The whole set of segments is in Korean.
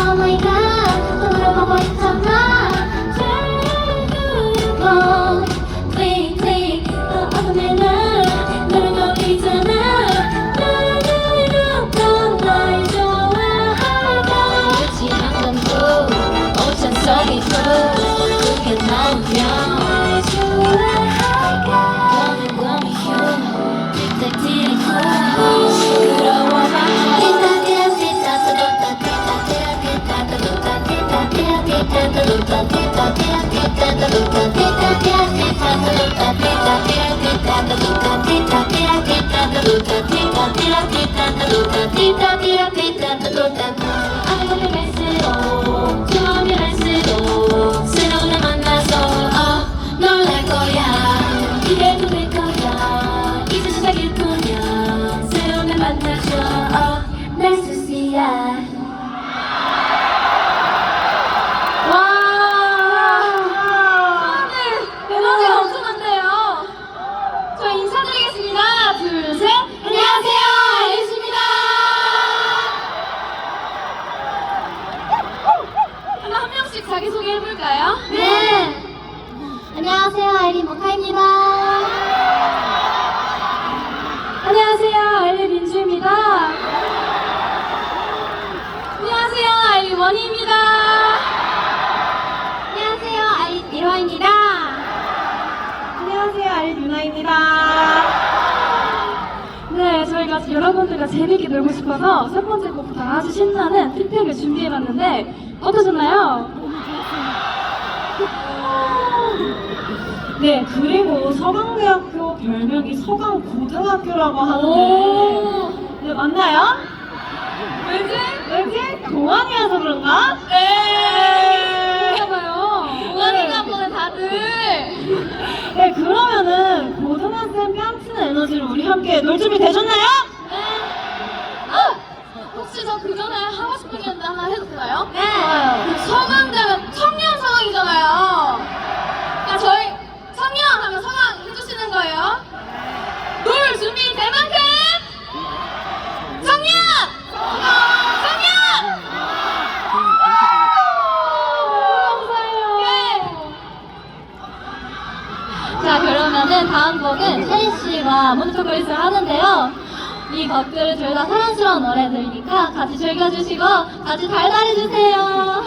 Oh my god, I'm gonna wake up now. Quinta 네, 그리고 서강대학교 별명이 서강고등학교라고 하는데. 네, 맞나요? 왜지? 왜지? 동안이어서 그런가? 네. 네. 그런가요? 동안이가 보네 다들. 네, 그러면은 고등학생 뺨치는 에너지로 우리 함께 놀 준비 되셨나요? 네. 아, 혹시 저 그 전에 하고 싶은 게 있는데 하나 해도 되나요? 네. 좋아요. 그 성황되면 청년 상황이잖아요. 그러니까 저희 준비 될 만큼 성령! 성령! 네. 자 그러면은 다음 곡은 혜리 씨가 모노토크리스를 하는데요. 이 곡들은 둘 다 사랑스러운 노래들이니까 같이 즐겨주시고 같이 달달해주세요.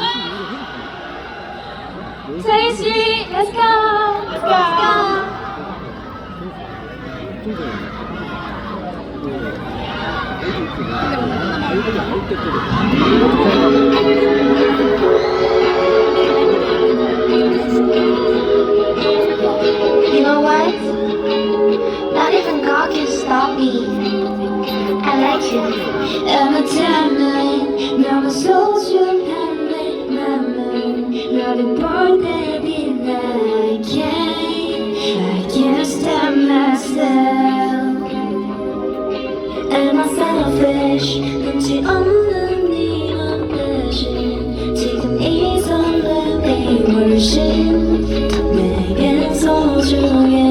혜리 씨, 렛츠고! 렛츠고! You know what? Not even God can stop me. I like you. I'm a diamond. Now my soul's your handmaid, my mind. Not a birthday. 당신 내겐 소중해.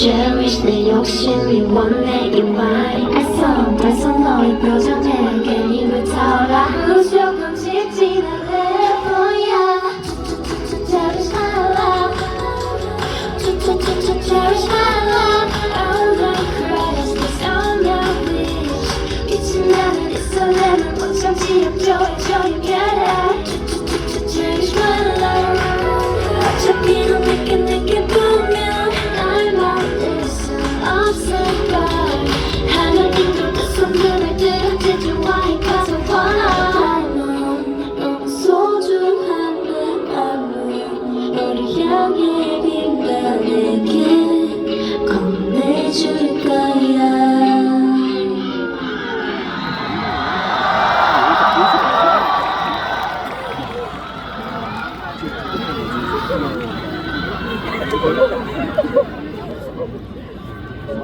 cherish 내 욕심이 원래 이와이 애써 벌써 너의 표정에 괜히 불타올라 후 조금씩 지나래 보야 Cherish my love Cherish my love Oh don't cry as this on your wish 빛이 나는 있어 내는 꽃장 지역 조회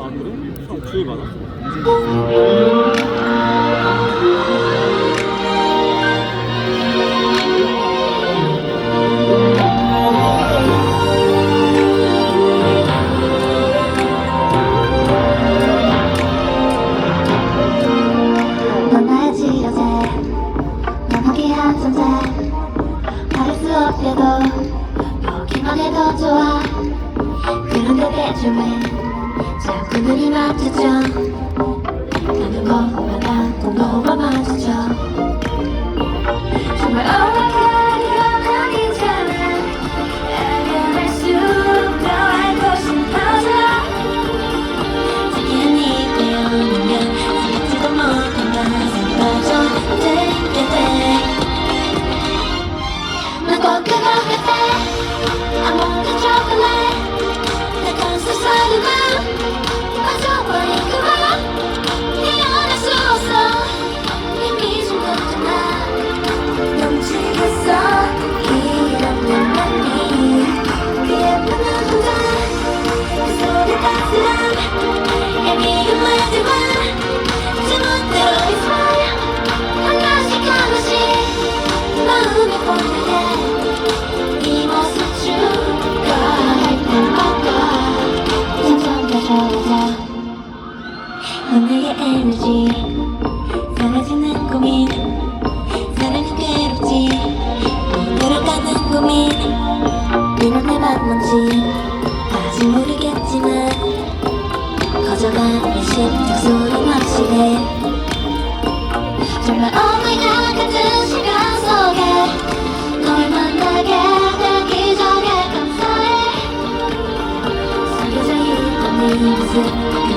안 그래? 주의 많아? graduate さあくぐりは頭頂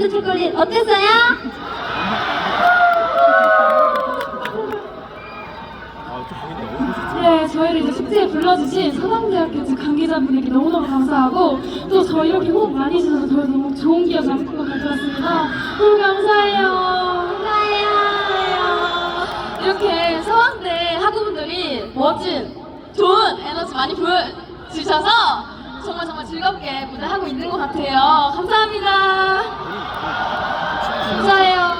몬드 초콜릿 어땠어요? 보인다 네, 저희를 이제 숙제에 불러주신 서강대학교 측 관계자분에게 너무너무 감사하고 또 저희 이렇게 호흡 많이 주셔서 저희 너무 좋은 기억 남고 가져왔습니다. 너무 감사해요. 감사해요. 이렇게 서강대 학우분들이 멋진 좋은 에너지 많이 보여주셔서 정말 정말 즐겁게 무대하고 있는 것 같아요. 감사합니다. 감사해요.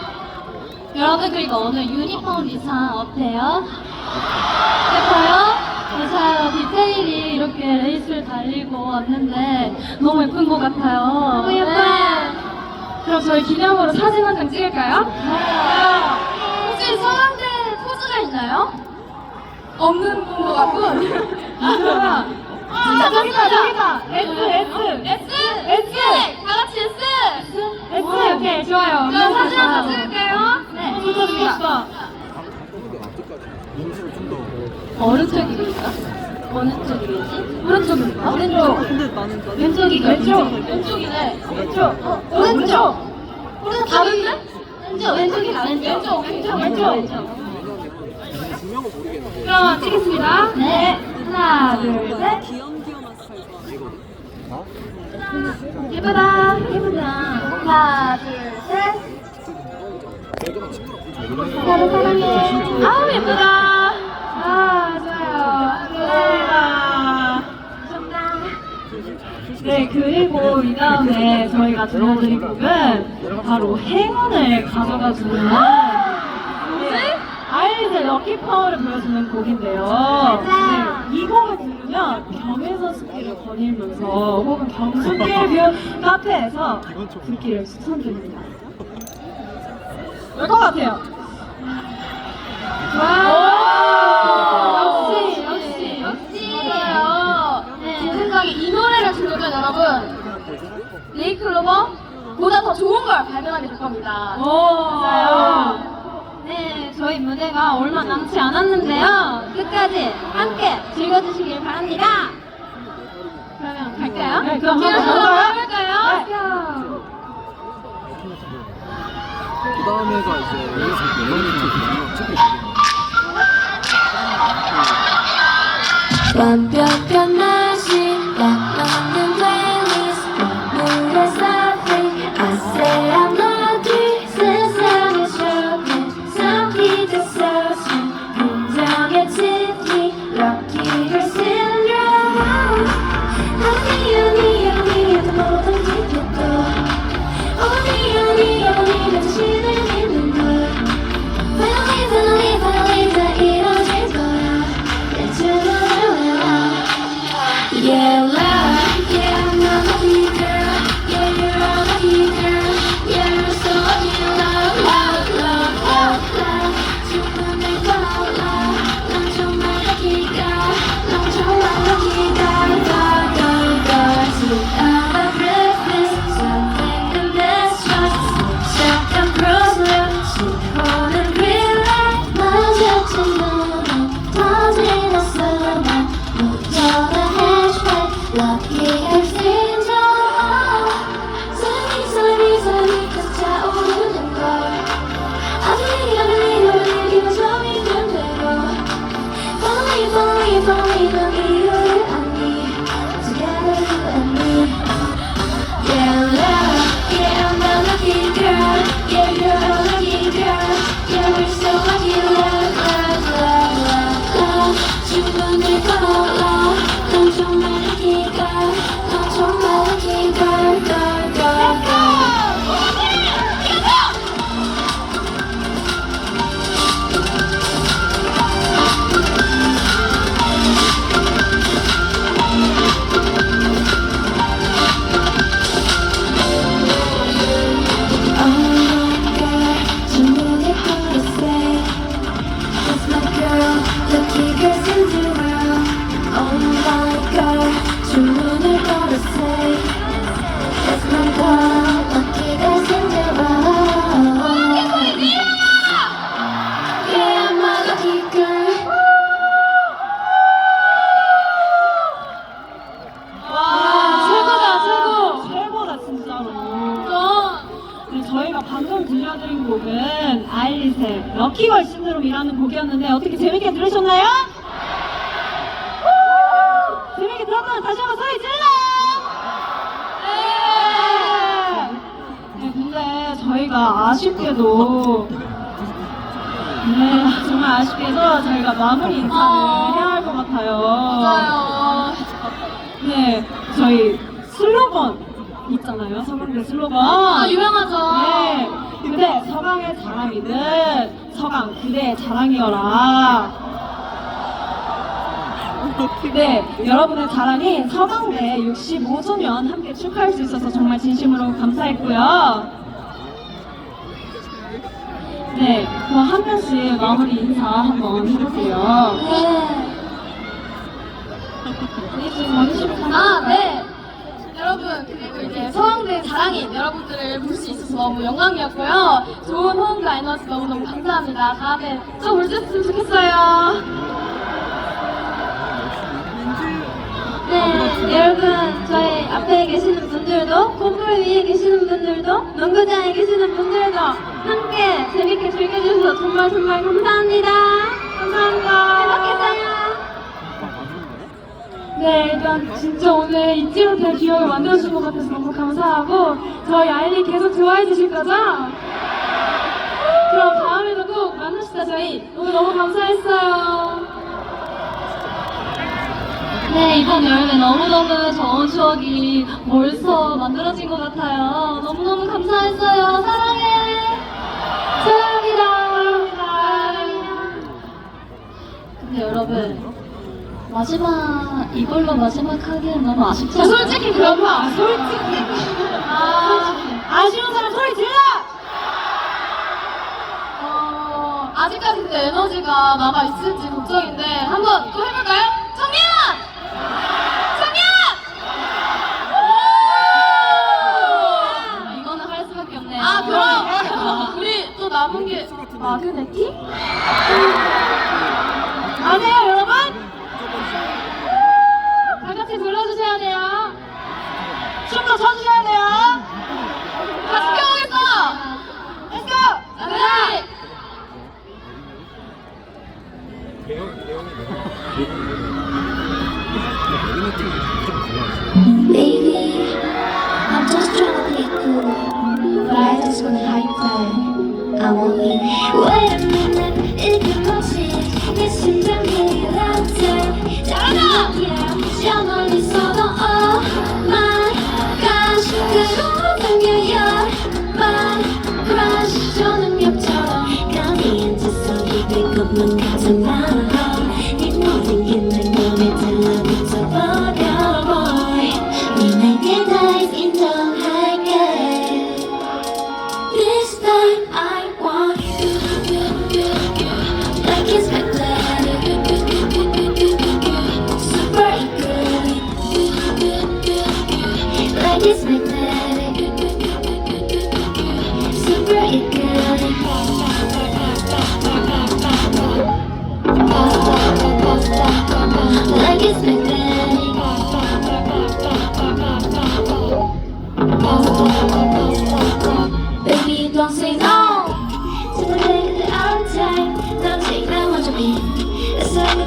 여러분 그리고 오늘 유니폼 디자인 어때요? 예뻐요? 맞아요. 디테일이 이렇게 레이스를 달리고 왔는데 너무 예쁜 것 같아요. 너무 예뻐요. 그럼 저희 기념으로 사진 한 장 찍을까요? 혹시 서강대 포즈가 있나요? 없는 것 같군. 이거야. 진짜 저기다, 저기다. S, S. S? S. 다 같이 S! S. 오케이, 좋아요. 그럼 사진 한번 찍을게요. 네, 좋다, 좋다. 몸수를 좀더 오른쪽이겠다? 어느 쪽이겠지? 오른쪽인가? 왼쪽. 근데 나는 왼쪽이가 왼쪽. 왼쪽이네. 왼쪽. 어, 오른쪽. 오른쪽 다른데? 왼쪽. 왼쪽이 다른데? 왼쪽. 왼쪽, 왼쪽. 모르겠는데 그럼 찍겠습니다. 네. 하나, 둘, 셋. 어? 예쁘다. 예쁘다. 하나, 둘, 셋. 나도 사랑해. 아우, 예쁘다. 아, 좋아요. 감사합니다. 네, 그리고 이 다음에 저희가 들려드릴 곡은 바로 행운을 가져다 주는 네, 아이리의 럭키 파워를 보여주는 곡인데요. 네, 이 곡을 들으면 길을 거닐면서 혹은 경숲길 뷰 카페에서 걷기를 추천드립니다. 올것 같아요. 와! 역시, 역시, 역시. 맞아요. 제 생각에 이 노래를 들으면 여러분, 네이클로버 보다 더 좋은 걸 발견하게 될 겁니다. 오! 맞아요. 네, 저희 무대가 얼마 남지 않았는데요. 끝까지 함께 즐겨주시길 바랍니다. 그러면 갈까요? 네, 그럼 한번 가볼까요? 가볼까요? 그 다음에가 이제 여기서 연예인 찍고 완벽한 날 저희 슬로건 있잖아요. 서강대 슬로건. 아, 유명하죠. 네, 그대 서강의 자랑이든 서강 그대의 자랑이여라. 네, 여러분의 자랑이 서강대 65周年 함께 축하할 수 있어서 정말 진심으로 감사했고요. 네, 그럼 한 명씩 마무리 인사 한번 해보세요. 네. 아, 네. 여러분, 그리고 이제 서강대 자랑인 여러분들을 볼 수 있어서 너무 영광이었고요. 좋은 호응과 에너지 너무너무 감사합니다. 다음에 또 볼 수 있으면 좋겠어요. 네, 여러분, 저희 앞에 계시는 분들도, 건물 위에 계시는 분들도, 농구장에 계시는 분들도 함께 재밌게 즐겨주셔서 정말 정말 감사합니다. 감사합니다. 행복했어요. 네, 일단 진짜 오늘 잊지 못할 기억을 만들어준 것 같아서 너무 감사하고 저희 아이리 계속 좋아해 주실 거죠? 그럼 다음에도 꼭 만납시다 저희 오늘 너무 감사했어요 네, 이번 여름에 너무너무 좋은 추억이 벌써 만들어진 것 같아요. 너무너무 감사했어요. 사랑해. 사랑합니다. 사랑합니다. 근데 여러분, 마지막, 이걸로 마지막 하기엔 너무 아쉽지 않아요? 솔직히 그렇다 솔직히 아, 아쉬운 사람 소리 질러! 어, 아직까지 근데 에너지가 남아 있을지 걱정인데, 한번 또 해볼까요? 정면! 정면! 오! 이거는 할 수밖에 없네요. 아, 그럼 우리 또 남은 게 마그네틱? 아세요 여러분? 다 같이 불러주셔야 돼요. 춤도 춰주셔야 돼요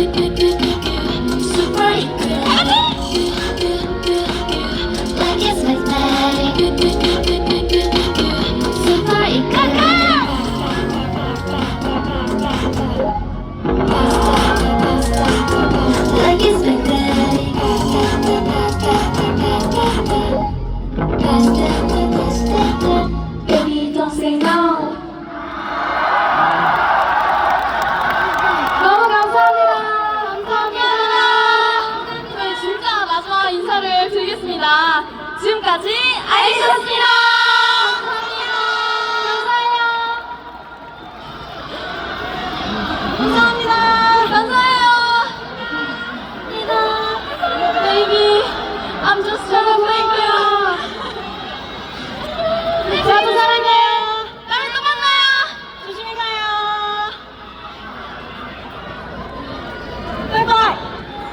you, you.